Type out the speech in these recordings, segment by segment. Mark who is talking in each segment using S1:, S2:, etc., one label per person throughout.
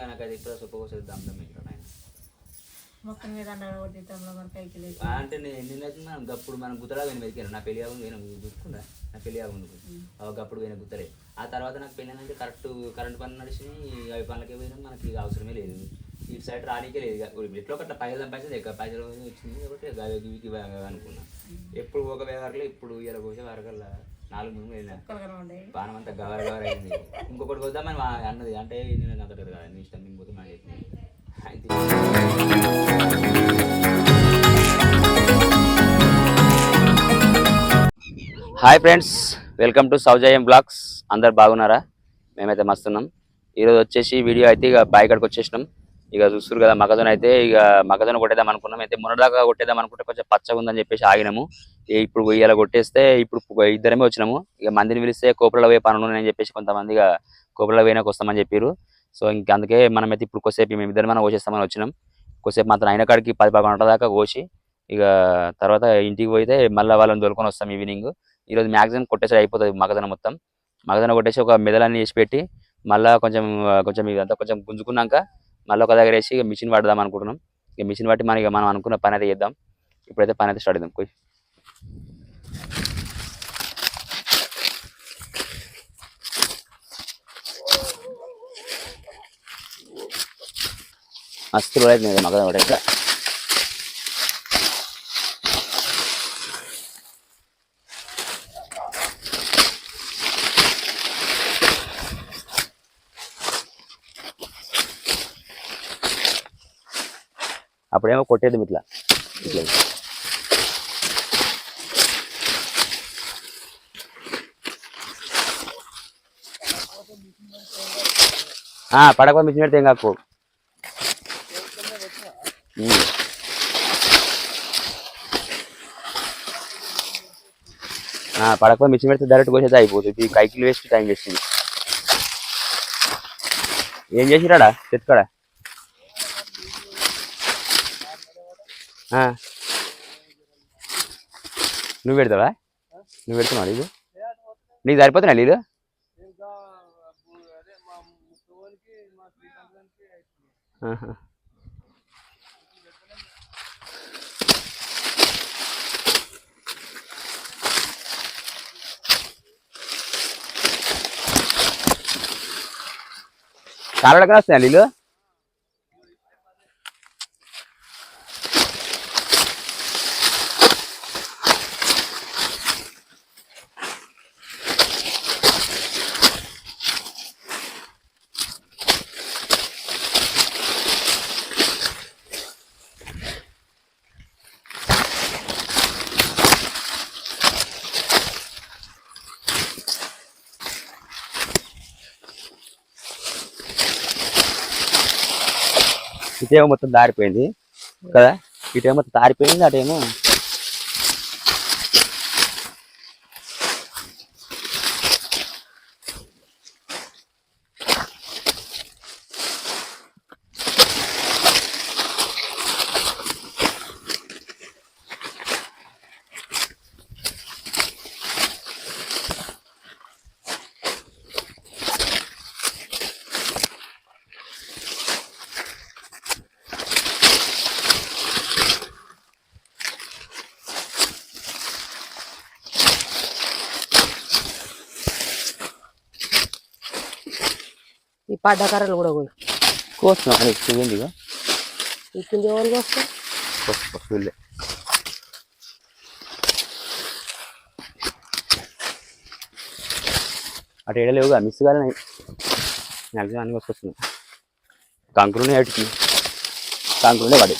S1: కానీ నాకు అది సొప్ప కోసం దమ్దం ఏంటో నాయన.
S2: మొత్తం మీద అన్నాడు మన కైకి లేదు
S1: అంటే నేను నిన్నైతే మనం గప్పుడు మనం గుత్తడా పోయిన వెతికాను. నా పెళ్ళి ఆగు నేను గుర్తుకుందా నా పెళ్ళి ఆగు గప్పుడు పోయిన గుత్తలే. ఆ తర్వాత నాకు పెళ్ళి అంటే కరెక్ట్ కరెంట్ పనులు నడిచినాయి అవి పనులకే పోయినా మనకి ఇక అవసరమే లేదు. ఇటు సైడ్ రానికే లేదు. ఇక ఎట్లా ఒకట్లా పైసలు సంపాదించేది ఎక్కువ పైసలు వచ్చింది కాబట్టి ఇక అనుకున్నా. ఎప్పుడు ఒక వేగర్లో ఇప్పుడు ఇలా కోసే వరకల్లా నాలుగు పానం అంతా గవర గవర అయింది. ఇంకొకటి వద్దామని అన్నది అంటే నేను అంత కదా నీ ఇష్టం నేను పోతే మా అయితే hi friends welcome to Soujayam blogs. అందరు బాగున్నారా? మేమైతే మస్తున్నాం ఈరోజు వచ్చేసి వీడియో అయితే ఇక బాయ్ కాడికి వచ్చేసినాం. ఇక చూస్తారు కదా మగజొన్న అయితే ఇక మగజొన్న కొట్టేద్దాం అనుకున్నాం. అయితే మొన్నదాకా కొట్టేద్దాం అనుకుంటే కొంచెం పచ్చగా ఉందని చెప్పేసి ఆగినాము. ఇప్పుడు ఇలా కొట్టేస్తే ఇప్పుడు ఇద్దరమే వచ్చినాము. ఇక మందిని పిలిస్తే కోపలలో పోయే పనులు అని చెప్పేసి కొంతమంది ఇక కోపలలో పోయినాక వస్తామని చెప్పారు సో ఇంక అందుకే మనమైతే ఇప్పుడు కొద్దిసేపు మేము ఇద్దరు మనం కోసేస్తామని వచ్చినాం. కొద్దిసేపు మాత్రం అయిన కాడికి పది పదకొండు దాకా కోసి ఇక తర్వాత ఇంటికి పోయితే మళ్ళీ వాళ్ళని దొరుకుని వస్తాం ఈవినింగ్. ఈరోజు మ్యాక్సిమం కొట్టేసి అయిపోతుంది మగదన మొత్తం. మగదన కొట్టేసి ఒక మెదలన్నీ వేసి పెట్టి మళ్ళీ కొంచెం కొంచెం ఇదంతా కొంచెం గుంజుకున్నాక మళ్ళీ ఒక దగ్గర వేసి మిషన్ పడదాం అనుకుంటున్నాం. ఇక మిషన్ పట్టి మనం ఇక మనం అనుకున్న పని అయితే చేద్దాం. ఇప్పుడైతే పని అయితే స్టార్ట్ చేద్దాం. పోయి మస్తు రోజు అవుతుంది మగదన కొట్టేసి అప్పుడేమో కొట్టేది ఇట్లా ఇట్లా ఆ, పడక మిషన్ పెడితే ఏం కాకు ఆ, పడక మిషన్ పెడితే డైరెక్ట్ కోసేది అయిపోతుంది. ఈ కైకిలు వేస్ట్ టైం వేస్తుంది ఏం చేసిరాడా తెచ్చుకోడా ఆ. నువ్వు పెడతావా? నువ్వు పెడుతున్నావు నీళ్ళు నీకు సరిపోతున్నా నీళ్ళు? ఆహా. చాలా రకాలు వస్తాయి నీళ్ళు ఇటేమో మొత్తం దారిపోయింది. కదా? ఇటేమో మొత్తం దారిపోయింది అటేమో
S2: ఈ పడ్డకర్రలు కూడా పోయి
S1: అని చూపింది ఇక
S2: ఇచ్చింది ఎవరికి వస్తాయి
S1: వీళ్ళే. అటు ఏడలేవుగా మిస్ కానీ మ్యాక్సిమం అన్ని వస్తున్నాయి కంకులునే వాటికి కంకులునే వాడి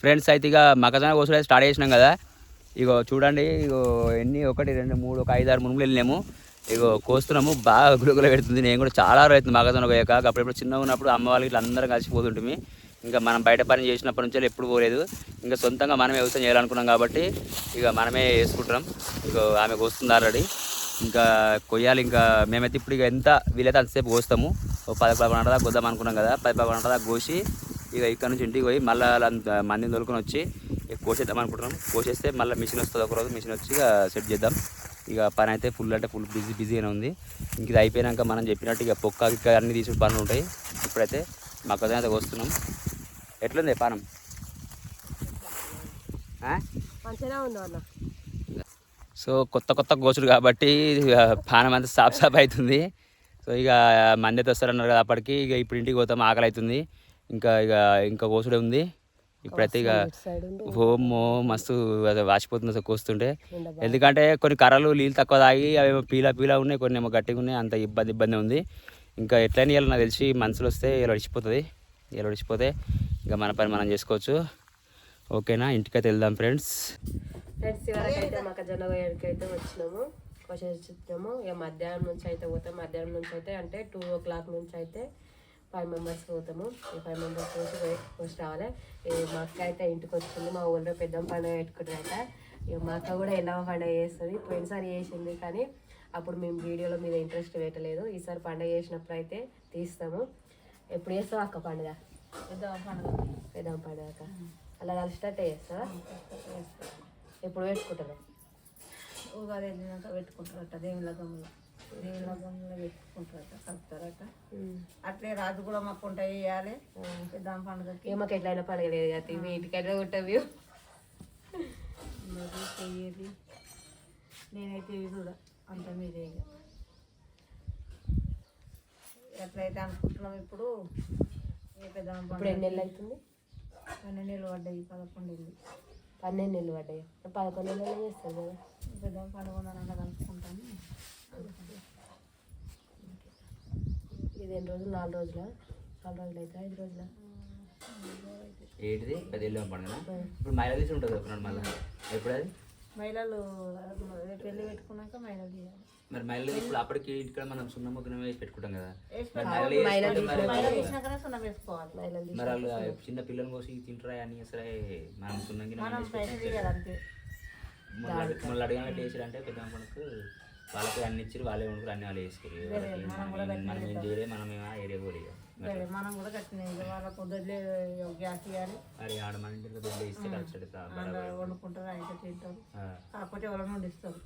S1: ఫ్రెండ్స్ అయితే ఇక మకజన కోసుడు స్టార్ట్ చేసినాం కదా. ఇగో చూడండి ఇగో ఎన్ని ఒకటి రెండు మూడు ఒక ఐదు ఆరు మునుగులు వెళ్ళినాము. ఇగో కోస్తున్నాము బాగా గులుగులు పెడుతుంది. నేను కూడా చాలా రోజు అవుతుంది మగదొన పోయాక. అప్పుడప్పుడు చిన్నగా ఉన్నప్పుడు అమ్మ వాళ్ళకి ఇట్లా అందరం కలిసిపోతుంటుంది ఇంకా మనం బయట పని చేసినప్పటి నుంచి ఎప్పుడు పోలేదు. ఇంకా సొంతంగా మనమే వ్యవసాయం చేయాలనుకున్నాం కాబట్టి ఇక మనమే వేసుకుంటున్నాం ఇక ఆమె కోస్తుంది ఆల్రెడీ. ఇంకా కొయ్యాలి ఇంకా మేమైతే ఇప్పుడు ఇక ఎంత వీలైతే అంతసేపు కోస్తాము. ఓ పది పదకొండు గంటల దాకా కోద్దాం అనుకున్నాం కదా. పది పదకొండు గంటల దాకా కోసి ఇక ఇక్కడ నుంచి ఇంటికి పోయి మళ్ళీ మందిని తోలుకొని వచ్చి ఇక కోసేద్దాం అనుకుంటున్నాం. కోసేస్తే మళ్ళీ మిషన్ వస్తుంది ఒక రోజు మిషన్ వచ్చి ఇక సెట్ చేద్దాం. ఇక పని అయితే ఫుల్ అంటే ఫుల్ బిజీ బిజీగానే ఉంది. ఇంక ఇది అయిపోయినాక మనం చెప్పినట్టు ఇక పొక్క ఇక్క అన్ని తీసుడు పనులు ఉంటాయి. ఇప్పుడైతే మొక్కజొన్న అయితే కోస్తున్నాం ఎట్లుంది పానం? సో కొత్త కొత్త కోసుడు కాబట్టి ఇక పానం అంతా సాఫ్ సాఫ్ అవుతుంది. సో ఇక మంది అయితే వస్తారన్నారు కదా అప్పటికి. ఇక ఇప్పుడు ఇంటికి పోతాం ఆకలి అవుతుంది ఇంకా ఇక ఇంకా కోసుడే ఉంది. ఇప్పుడైతే ఇక హోమో మస్తు అది వాసిపోతుంది అసలు కోస్తుంటే. ఎందుకంటే కొన్ని కర్రలు నీళ్ళు తక్కువ తాగి అవి పీలా పీలా ఉన్నాయి కొన్ని ఏమో గట్టిగా ఉన్నాయి అంత ఇబ్బంది ఇబ్బంది ఉంది. ఇంకా ఎట్లయినా ఇవాళ నాకు తెలిసి మనసులు వస్తే ఇలా ఒడిచిపోతుంది. ఇలా ఒడిచిపోతే ఇక మన పని మనం చేసుకోవచ్చు. ఓకేనా? ఇంటికైతే వెళ్దాం ఫ్రెండ్స్.
S2: ఫ్రెండ్స్ ఇవరకైతే వేయడానికి అయితే వచ్చినాము. ఇక మధ్యాహ్నం నుంచి అయితే పోతాం. మధ్యాహ్నం నుంచి అయితే అంటే టూ ఓ క్లాక్ నుంచి అయితే ఫైవ్ మెంబర్స్ పోతాము. ఈ ఫైవ్ మెంబర్స్ పోయి- వచ్చి రావాలి. మా అక్క అయితే ఇంటికి వచ్చింది మా ఊళ్ళో పెద్ద పండుగ పెట్టుకుంటారట ఇక మా అక్క కూడా ఎన్నవ పండుగ చేస్తుంది? పోయినసారి చేసింది కానీ అప్పుడు మేము వీడియోలో మీద ఇంట్రెస్ట్ పెట్టలేదు. ఈసారి పండుగ చేసినప్పుడు అయితే తీస్తాము. ఎప్పుడు చేస్తావు అక్క పండుగ? పెద్ద పండుగ. అక్క. అలా కలిసినట్టే చేస్తావా? ఎప్పుడు పెట్టుకుంటారు?
S3: ఉగాది వెళ్ళినాక పెట్టుకుంటారట దేవుళ్ళ గమ్ములో పెట్టుకుంటారట కలుపుతారట అట్లే రాజు కూడా మాకు వంట చేయాలి. పెద్దాం పండుగకి.
S2: ఏ మాకు ఎట్లయినా పండుగ లేదు కదా మీ ఇంటికైనా ఉంటుంది
S3: మరి? చెయ్యేది. నేనైతే ఇవి కూడా అంత మీదే ఎట్లయితే అనుకుంటున్నాం ఇప్పుడు ఏ పెద్దాం
S2: ఇప్పుడు ఎన్ని
S3: పండుగ
S2: నెలలు అవుతుంది?
S3: పన్నెండు నెలలు పడ్డాయి పదకొండు నెలలు
S2: పన్నెండు నెలలు పడ్డాయి. పదకొండు నెలలు చేస్తారు కదా.
S3: పెద్దాం పండుగ కలుపుకుంటాను
S2: ఇది ఎన్ని రోజులు? నాలుగు రోజుల? నాలుగు రోజులు అయితే ఐదు రోజుల?
S1: ఏంటిది? పదేళ్ళు పండుగ ఇప్పుడు మైలా తీసి ఉంటుంది ఒకనాడు మళ్ళీ ఎప్పుడు అది?
S3: మహిళలు పెళ్ళి పెట్టుకున్నాక మహిళలు చేయాలి
S1: మరి మైలా ఇప్పుడు అప్పటికి ఇక్కడ మనం సున్నం ముగ్గురం వేసి పెట్టుకుంటాం కదా. మరి
S3: మహిళలు సున్నం
S2: మహిళలు
S1: వాళ్ళు చిన్న పిల్లల కోసం తింటారా అని సరే మనం
S3: తీయాలి అంతే.
S1: మళ్ళీ అడగాలంటే వేసారు అంటే పెద్ద మనకు వాళ్ళకి అన్ని ఇచ్చారు వాళ్ళే వండుకుని అన్ని వాళ్ళు వాళ్ళకి మనం ఏం చేయలేదు మనం ఏమో ఏరియా.
S3: సరే, మనం కూడా కట్టిన వాళ్ళకు పొద్దున్నే గ్యాస్ ఇవ్వాలి
S1: మరి ఆడ మన ఇంటి దగ్గర ఇస్తే కలిసి
S3: అందరూ వండుకుంటారు అయితే తింటారు. కాకపోతే ఎవరైనా వండిస్తారు.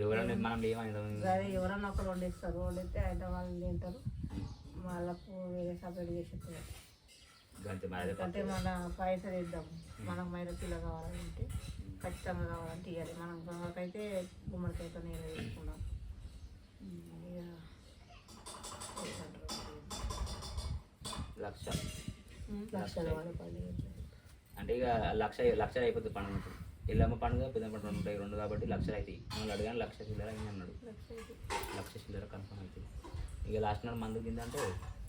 S1: ఎవరైనా మనం ఏమైనా
S3: సరే ఎవరన్నా ఒకరు వండిస్తారు. వండితే అయితే వాళ్ళు తింటారు. వాళ్ళకు వేరే సపరేట్ చేసి అంటే మన పైసలు ఇద్దాం. మనకు మైద కిలో కావాలంటే ఖచ్చితంగా కావాలంటే ఇవ్వాలి మనం మనకైతే గుమ్మడికాయతో నేను వేసుకున్నాం?
S1: లక్ష.
S2: పండుగ
S1: అంటే ఇక లక్ష లక్ష అయిపోతుంది పండుగ ఇప్పుడు ఎల్లమ్మ పండుగ పెద్ద పండుగ రెండు ఉంటాయి రెండు కాబట్టి లక్షలు అవుతాయి. మళ్ళీ అడిగాను లక్ష చిల్లర అయింది అన్నాడు. లక్ష చిల్లర కన్ఫర్మ్ అవుతుంది. ఇక లాస్ట్ నాడు మందు కింద అంటే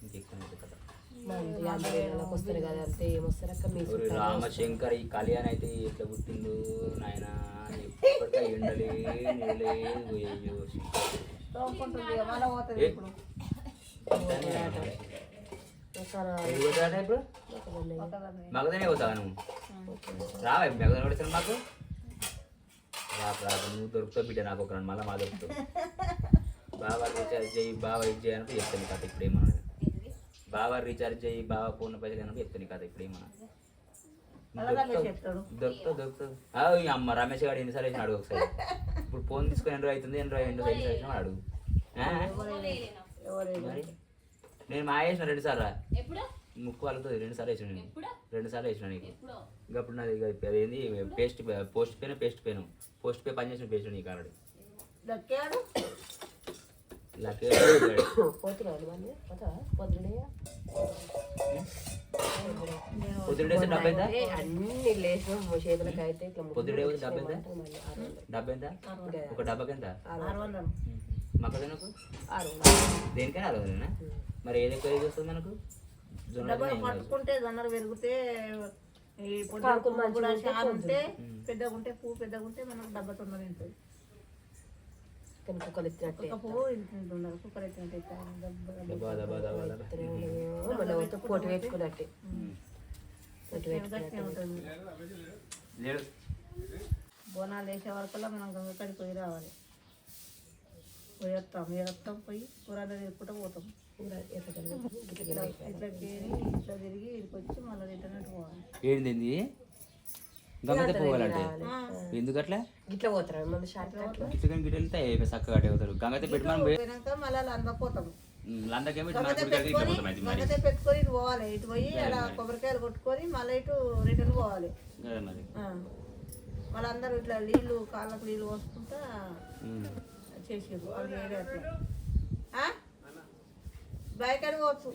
S1: ఇంకెక్కువ అవుతుంది కదా. రామశంకర్ ఈ కళ్యాణ్ అయితే ఎట్లా పుట్టిండు నాయన? ఎప్పటికీ ఎండలే నీళ్ళే
S3: ఇప్పుడు.
S1: మగదనే పోతావా నువ్వు? రావా మగదన కొడుతాను మాకు? రాకు రాకు నువ్వు దొరుకుతావు బిడ్డ నాకు ఒక రెండు మళ్ళీ మా దొరుకుతావు. బాబా రీఛార్జ్ చేయి బాబా ఇది చేయనప్పుడు చెప్తాను కథ ఇప్పుడు ఏమన్నా బాబా రీఛార్జ్ చేయి బాబా ఫోన్ పైసలు అయినప్పుడు చెప్తాను కథ ఇప్పుడు ఏమన్నా దొరుకుతావు దొరుకుతావు. అమ్మ రమేష్ గారు ఎన్నిసార్లు వేసిన అడుగు ఒకసారి. ఇప్పుడు ఫోన్ తీసుకొని ఎన్ని అవుతుంది ఎన్ని ఎన్ని రోజు ఎన్ని వేసిన అడుగు. నేను మా వేసిన రెండు సార్లు? ముక్కు వాళ్ళతో రెండు సార్లు వేసిన నేను. రెండు సార్లు వేసిన నీకు. ఇంకా అప్పుడు నాది అదేంది పేస్ట్ పోస్ట్ పేన పేస్ట్ పేను? పోస్ట్ పే పని చేసిన పేస్ట్ నీకు ఆల్రెడీ.
S3: దక్కాడు
S1: ఇలా
S2: పోతున్నాడు మళ్ళీ పోతావా పొద్దునే
S1: పొద్దున్న వేస్తే డబ్బు ఎంత?
S2: అన్ని లేచిన చేతులకి అయితే
S1: పొద్దుడే వేస్తే డబ్బు ఎంత
S2: పెట్టుకుంటే మళ్ళీ ఆరు వందలు.
S1: డబ్బు ఎంత? ఒక డబ్బాకి ఎంత?
S3: ఆరు వందలు.
S1: మొక్కజొన్నకు
S2: ఆరు వందలు.
S1: దేనికైనా అరవై? మరి ఏది ఎక్కువ ఏది వస్తుంది మనకు.
S3: పట్టుకుంటే జొన్నలు పెరిగితే ఈ పొద్దు పెద్దగా ఉంటే పువ్వు పెద్దగా ఉంటే మనకు డబ్బా తొందర తింటుంది
S2: కానీ కుక్కలు ఎత్తినట్టే పోతే పోటీ పెట్టుకున్నట్టే పోటీ
S1: లేడు
S3: బోనాలు వేసే వరకల్లా మనం గంగక్కడికి పోయి రావాలి పోయి వస్తాం ఏ వస్తాం పోయి కూరలు తిరుగుకుంటూ పోతాం ఇట్లా ఇట్లా తిరిగి ఇట్లా తిరిగి ఇక్కడికి వచ్చి మళ్ళీ రిటర్న్ పోవాలి
S1: గమతే పోవాలంటే. ఎందుకట్లా?
S2: ఇట్లా పోతారా మన షార్ట్ కట్లో
S1: గిట్ల గిట్ల వెళ్తే చక్కగా కట్టే అవుతారు గంగతే పెట్టి మనం
S3: పోయినాక మళ్ళీ లంద పోతాం
S1: లందకేమో
S3: గంగతే పెట్టుకొని గంగతే పోవాలి. ఇటు పోయి అలా కొబ్బరికాయలు కొట్టుకొని మళ్ళీ ఇటు రిటర్న్ పోవాలి.
S1: మరి.
S3: అందరూ ఇట్లా నీళ్ళు కాళ్ళకు నీళ్ళు పోసుకుంటా. చేసేది. వాళ్ళు వేరే అట్లా. ఆ? బైక్ అడగవచ్చు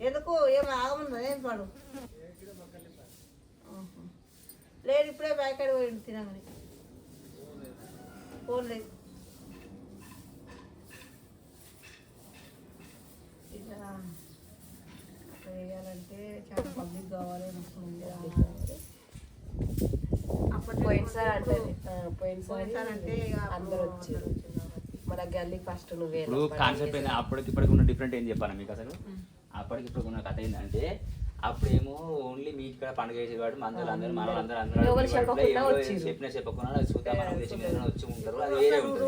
S3: ఎందుకు? ఏం ఆగమన్నా ఏం పాడు. లేదు ఇప్పుడే అడిగి పోయింది తినమని. ఫోన్ లేదు. ఇట్లా వేయాలంటే చాలా పబ్లిక్ కావాలి
S1: ఇప్పుడు కాన్సెప్ట్ ఏంది? అప్పటికి ఇప్పటికి ఉన్న డిఫరెంట్ ఏం చెప్పాను మీకు అసలు? అప్పటికి ఇప్పుడు ఉన్న కథ ఏంటంటే అప్పుడేమో ఓన్లీ మీ ఇక్కడ పండుగ చేసేవాడు అందరూ అందరూ మన అందరూ అందరూ. చెప్పినా చెప్పకుండా అది చూద్దాం మనం ఉద్దేశం వచ్చి ఉంటారు. అది వేరే ఉంటుంది.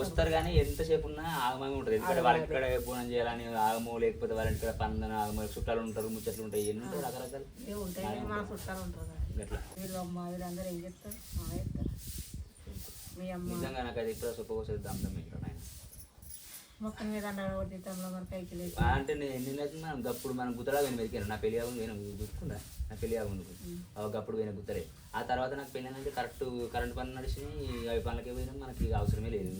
S3: వస్తారు
S1: కానీ ఎంతసేపు ఉన్నా ఆగమంగా ఉంటుంది. ఎందుకంటే వాళ్ళకి ఇక్కడ బోనం చేయాలని ఆగమో లేకపోతే వాళ్ళ ఇక్కడ పందన ఆగమో చుట్టాలు ఉంటారు ముచ్చట్లు ఉంటాయి ఎన్ని ఉంటాయి రకరకాలు. నిజంగా నాకు అది ఇప్పుడు సొప్ప కోసేది దమ్దం
S3: మొక్కల మీద మన కైకి లేదు
S1: అంటే నేను మనం గప్పుడు మనం గుత్తలా పోయిన వెతికాను నా పెళ్ళి ఆగు నేను గుర్తుకుందా నా పెళ్ళి ఆగు గప్పుడు పోయిన గుత్తలే ఆ తర్వాత నాకు పెళ్ళి అంటే కరెక్ట్ కరెంట్ పనులు నడిచినాయి అవి పనులకే పోయినా మనకి అవసరమే లేదు.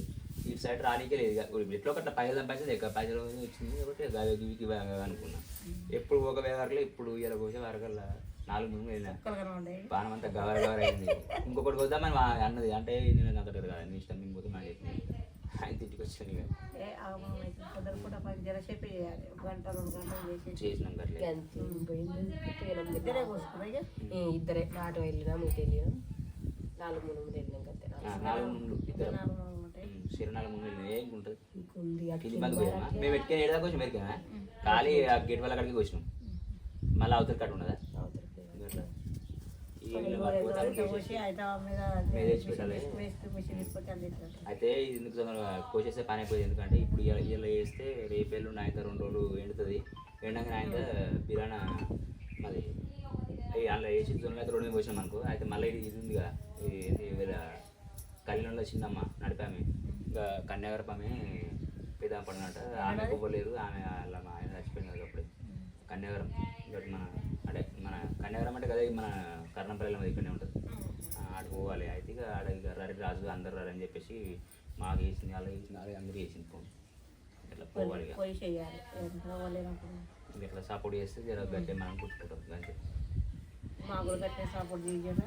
S1: ఇటు సైడ్ రానికే లేదు. ఎట్లా ఒకట్లా పైసలు సంపాదించింది ఎక్కువ పైసలు వచ్చింది కాబట్టి అనుకున్నా. ఎప్పుడు ఒక వేగర్లో ఇప్పుడు ఇలా కోసే వరకల్లా నాలుగు ముందు
S3: మొక్కలు కనబడే
S1: పానం అంతా గవర గవర అయింది. ఇంకొకటి వద్దామని అన్నది అంటే నేను అంటారు కదా నీ ఇష్టం నేను పోతే తిట్టుకు వచ్చాను ఇక.
S3: ఏ ఆగమనం అయితే కొందరు కూడా పని జరసేపు చేయాలి. ఒక గంట రెండు గంటలు చేసేసి.
S1: చేసినాం గట్లే
S2: అంతే పోయింది. పోయినాం
S3: ఇద్దరే కోసుకున్నా ఇక?
S2: ఏ, ఇద్దరే. నాటు వెళ్ళినాం ఇటు వెళ్ళినాం నాలుగు మూడు ముందు వెళ్ళినాం అంతే.
S1: నాలుగు ముందు ఇద్దరు.
S3: నాలుగు ఉంటాయి
S1: ముందు ఏం ఉంటుంది
S2: ఇంకుంది
S1: పోయామా మేము ఎట్టుకొని ఏడా కొంచెం మెరికామా? ఖాళీ ఆ గేట్ వాళ్ళ కాడికి వచ్చినాం మళ్ళీ అవతల కట్ట ఉన్నదా? గట్లా
S3: అయితే
S1: ఎందుకు తొందరగా కోసేస్తే పని అయిపోయింది. ఎందుకంటే ఇప్పుడు ఇలా ఇలా వేస్తే రేపేళ్ళు నాయన రెండు రోజులు ఎండుతుంది. ఎండగా నాయన బిరానా మరి అందులో వేసి జొన్నలు అయితే రెండు పోసినాం అనుకో అయితే మళ్ళీ ఇది ఇది ఉందిగా. వీళ్ళ కళ్యాణంలో చిన్నమ్మ నడిపామె. ఇంకా కన్యాగరపమే పెద్ద పడినట్ట ఆమె పోలేదు ఆమె మా ఆయన చచ్చిపోయింది కదా అప్పుడు కన్యాగరం ఇంకోటి మన అంటే మన కన్యాగరం అంటే కదా మన కర్ణంపల్లి మీద ఇక్కడనే ఉంటుంది. ఆడికి పోవాలి. అయితే ఇక ఆడ ఇక రరి రాజు అందరు రరి అని చెప్పేసి మాకు వేసింది వాళ్ళకి వేసింది వాళ్ళకి అందరూ వేసింది ఫోన్. ఇట్లా పోవాలి ఇక.
S3: చేయాలి.
S1: ఇట్లా సపోర్ట్ చేస్తే జర గట్టి మనం కుట్టుకుంటాం అంతే.
S3: మా కూడా కట్టే సపోర్ట్ చేయగా